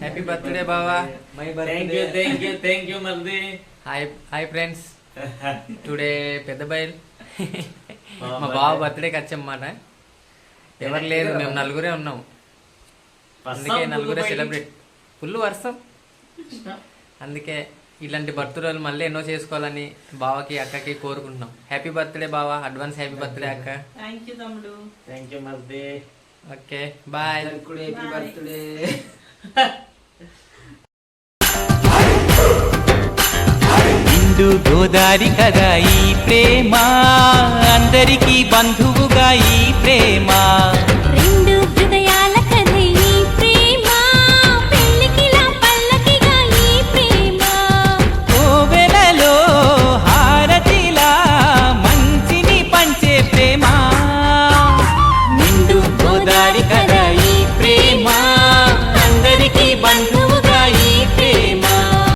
Happy birthday బావా my thank you thank you thank you మరిది hi hi friends today పెద్ద బయలు. మా బావ బర్త్డేకి వచ్చామన్నమాట. ఎవరు లేదు మేము నలుగురే ఉన్నాం. అందుకే నలుగురే సెలబ్రేట్ ఫుల్ వర్షం. అందుకే ఇలాంటి బర్త్డేలు మళ్ళీ ఎన్నో చేసుకోవాలని బావకి అక్కకి కోరుకుంటున్నాం. హ్యాపీ బర్త్డే బావా. అడ్వాన్స్ హ్యాపీ బర్త్డే అక్క. థ్యాంక్ యూ తమ్ముడు. థ్యాంక్ యూ మరిది ఓకే బాయ్ హ్యాపీ బర్త్డే నిండు గోదారి కదా ఈ ప్రేమ. అందరికీ బంధువుగా ఈ ప్రేమ.